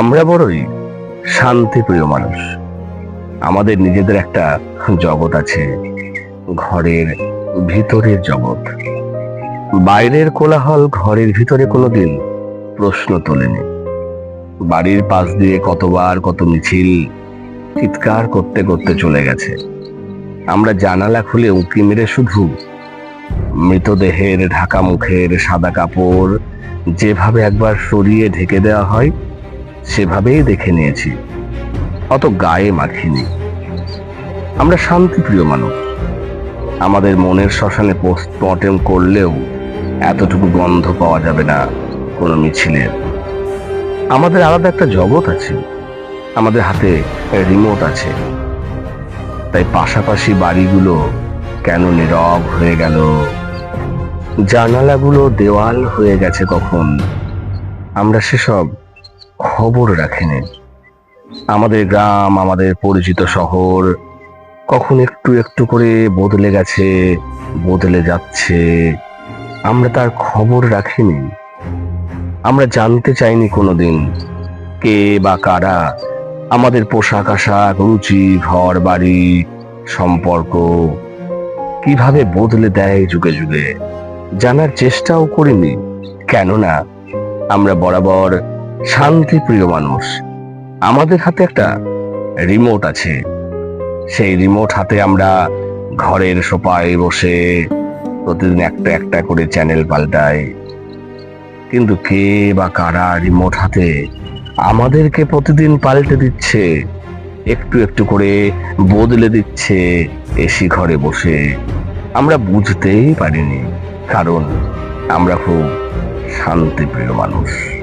আমরা বড়ই শান্তিপ্রিয় মানুষ। আমাদের নিজেদের একটা জগৎ আছে, ঘরের ভিতরের জগৎ। বাইরের কোলাহল ঘরের ভিতরে কোনোদিন প্রশ্ন তোলেনি। বাড়ির পাশ দিয়ে কতবার কত মিছিল, চিৎকার করতে করতে চলে গেছে। আমরা জানালা খুলে উঁকি মেরে শুধু মৃতদেহের ঢাকা মুখের সাদা কাপড় যেভাবে একবার সরিয়ে ঢেকে দেওয়া হয় সেভাবেই দেখে নিয়েছি। অত গায়ে মাখিনি। আমরা শান্তিপ্রিয় মানুষ। আমাদের মনের শ্মশানে পোস্টমর্টেম করলেও এতটুকু গন্ধ পাওয়া যাবে না কোনো মিছিলের। আমাদের আলাদা একটা জগৎ আছে। আমাদের হাতে রিমোট আছে। তাই পাশাপাশি বাড়িগুলো কেন নীরব হয়ে গেল? জানালাগুলো দেওয়াল হয়ে গেছে কখন? আমরা সেসব খবর রাখিনি আমাদের গ্রাম, আমাদের পরিচিত শহর, কখন একটু একটু করে বদলে গেছে, বদলে যাচ্ছে। আমরা তার খবর রাখিনি আমরা জানতে চাইনি কোনোদিন কে বা কারা আমাদের পোশাক আশাক, রুচি, ঘর, বাড়ি, সম্পর্ক কীভাবে বদলে দেয় যুগে যুগে? জানার চেষ্টাও করিনি। কেননা আমরা বরাবর শান্তিপ্রিয় মানুষ, আমাদের হাতে একটা রিমোট আছে। সেই রিমোট হাতে আমরা ঘরের সোপায় বসে প্রতিদিন একটা একটা করে চ্যানেল পাল্টাই। কিন্তু কে বা কারা রিমোট হাতে আমাদেরকে প্রতিদিন পাল্টে দিচ্ছে, একটু একটু করে বদলে দিচ্ছে এসি ঘরে বসে। আমরা বুঝতেই পারিনি, কারণ আমরা খুব শান্তিপ্রিয় মানুষ।